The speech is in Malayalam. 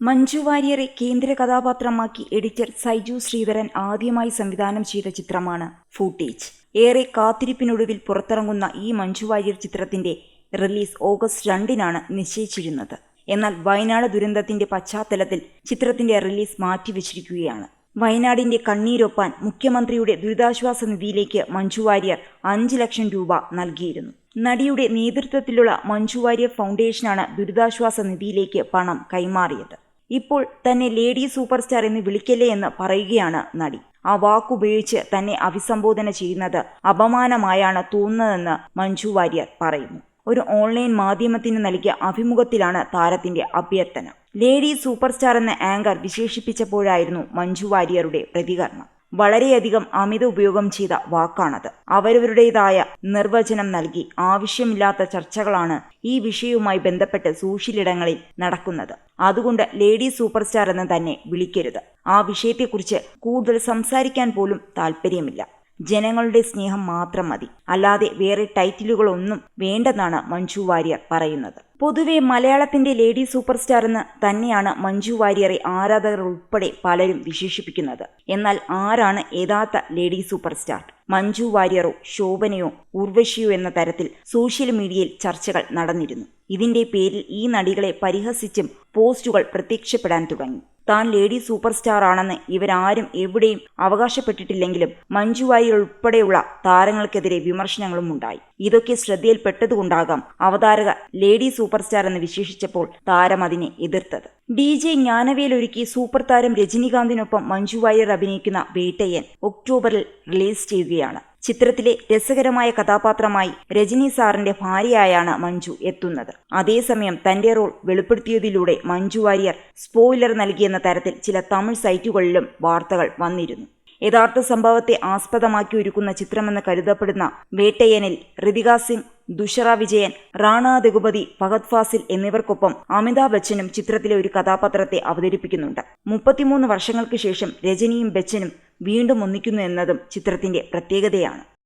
മഞ്ജു വാര്യരെ കേന്ദ്ര കഥാപാത്രമാക്കി എഡിറ്റർ സൈജു ശ്രീധരൻ ആദ്യമായി സംവിധാനം ചെയ്ത ചിത്രമാണ് ഫൂട്ടേജ്. ഏറെ കാത്തിരിപ്പിനൊടുവിൽ പുറത്തിറങ്ങുന്ന ഈ മഞ്ജു വാര്യർ ചിത്രത്തിന്റെ റിലീസ് ഓഗസ്റ്റ് രണ്ടിനാണ് നിശ്ചയിച്ചിരുന്നത്. എന്നാൽ വയനാട് ദുരന്തത്തിന്റെ പശ്ചാത്തലത്തിൽ ചിത്രത്തിന്റെ റിലീസ് മാറ്റിവെച്ചിരിക്കുകയാണ്. വയനാടിന്റെ കണ്ണീരൊപ്പാൻ മുഖ്യമന്ത്രിയുടെ ദുരിതാശ്വാസ നിധിയിലേക്ക് മഞ്ജു വാര്യർ അഞ്ച് ലക്ഷം രൂപ നൽകിയിരുന്നു. നടിയുടെ നേതൃത്വത്തിലുള്ള മഞ്ജു വാര്യർ ഫൗണ്ടേഷനാണ് ദുരിതാശ്വാസ നിധിയിലേക്ക് പണം കൈമാറിയത്. ഇപ്പോൾ തന്നെ ലേഡി സൂപ്പർ സ്റ്റാർ എന്ന് വിളിക്കല്ലേ എന്ന് പറയുകയാണ് നടി. ആ വാക്കുപയോഗിച്ച് തന്നെ അഭിസംബോധന ചെയ്യുന്നത് അപമാനമായാണ് തോന്നുന്നതെന്ന് മഞ്ജു വാര്യർ പറയുന്നു. ഒരു ഓൺലൈൻ മാധ്യമത്തിന് നൽകിയ അഭിമുഖത്തിലാണ് താരത്തിന്റെ അഭ്യർത്ഥന. ലേഡി സൂപ്പർ സ്റ്റാർ എന്ന ആങ്കർ വിശേഷിപ്പിച്ചപ്പോഴായിരുന്നു മഞ്ജു വാര്യരുടെ പ്രതികരണം. വളരെയധികം അമിത ഉപയോഗം ചെയ്ത വാക്കാണത്. അവരവരുടേതായ നിർവചനം നൽകി ആവശ്യമില്ലാത്ത ചർച്ചകളാണ് ഈ വിഷയവുമായി ബന്ധപ്പെട്ട് സൂഷ്യലിടങ്ങളിൽ നടക്കുന്നത്. അതുകൊണ്ട് ലേഡി സൂപ്പർ സ്റ്റാർ എന്ന് തന്നെ വിളിക്കരുത്. ആ വിഷയത്തെക്കുറിച്ച് കൂടുതൽ സംസാരിക്കാൻ പോലും താല്പര്യമില്ല ജനങ്ങളുടെ സ്നേഹം മാത്രം മതി. അല്ലാതെ വേറെ ടൈറ്റിലുകളൊന്നും വേണ്ടെന്നാണ് മഞ്ജു വാര്യർ പറയുന്നത്. പൊതുവെ മലയാളത്തിന്റെ ലേഡി സൂപ്പർ സ്റ്റാർ എന്ന് തന്നെയാണ് മഞ്ജു വാര്യറെ ആരാധകർ ഉൾപ്പെടെ പലരും വിശേഷിപ്പിക്കുന്നത്. എന്നാൽ ആരാണ് യഥാർത്ഥ ലേഡി സൂപ്പർ സ്റ്റാർ മഞ്ജു വാര്യറോ ശോഭനയോ ഉർവശിയോ എന്ന തരത്തിൽ സോഷ്യൽ മീഡിയയിൽ ചർച്ചകൾ നടന്നിരുന്നു. ഇതിന്റെ പേരിൽ ഈ നടികളെ പരിഹസിച്ചും പോസ്റ്റുകൾ പ്രത്യക്ഷപ്പെടാൻ തുടങ്ങി. താൻ ലേഡി സൂപ്പർ സ്റ്റാർ ആണെന്ന് ഇവരാരും എവിടെയും അവകാശപ്പെട്ടിട്ടില്ലെങ്കിലും മഞ്ജു വാര്യർ ഉൾപ്പെടെയുള്ള താരങ്ങൾക്കെതിരെ വിമർശനങ്ങളും ഉണ്ടായി. ഇതൊക്കെ ശ്രദ്ധയിൽപ്പെട്ടതുകൊണ്ടാകാം അവതാരക ലേഡി സൂപ്പർ സ്റ്റാർ എന്ന് വിശേഷിച്ചപ്പോൾ താരം അതിനെ എതിർത്തത്. ഡി ജെ ജ്ഞാനവേലൊരുക്കി സൂപ്പർ താരം രജനീകാന്തിനൊപ്പം മഞ്ജു വാര്യർ അഭിനയിക്കുന്ന വേട്ടയ്യൻ ഒക്ടോബറിൽ റിലീസ് ചെയ്യുകയാണ്. ചിത്രത്തിലെ രസകരമായ കഥാപാത്രമായി രജനി സാറിന്റെ ഭാര്യയായാണ് മഞ്ജു എത്തുന്നത്. അതേസമയം തന്റെ റോൾ വെളിപ്പെടുത്തിയതിലൂടെ മഞ്ജു വാര്യർ സ്പോയിലർ നൽകിയെന്ന തരത്തിൽ ചില തമിഴ് സൈറ്റുകളിലും വാർത്തകൾ വന്നിരുന്നു. യഥാർത്ഥ സംഭവത്തെ ആസ്പദമാക്കി ഒരുക്കുന്ന ചിത്രമെന്ന് കരുതപ്പെടുന്ന വേട്ടയനിൽ ഋതിക സിംഗ് ദുഷറ വിജയൻ റാണ ദഗുപതി ഫഹദ് ഫാസിൽ എന്നിവർക്കൊപ്പം അമിതാഭ് ബച്ചനും ചിത്രത്തിലെ ഒരു കഥാപാത്രത്തെ അവതരിപ്പിക്കുന്നുണ്ട്. മുപ്പത്തിമൂന്ന് വർഷങ്ങൾക്ക് ശേഷം രജനിയും ബച്ചനും വീണ്ടും ഒന്നിക്കുന്നു എന്നതും ചിത്രത്തിന്റെ പ്രത്യേകതയാണ്.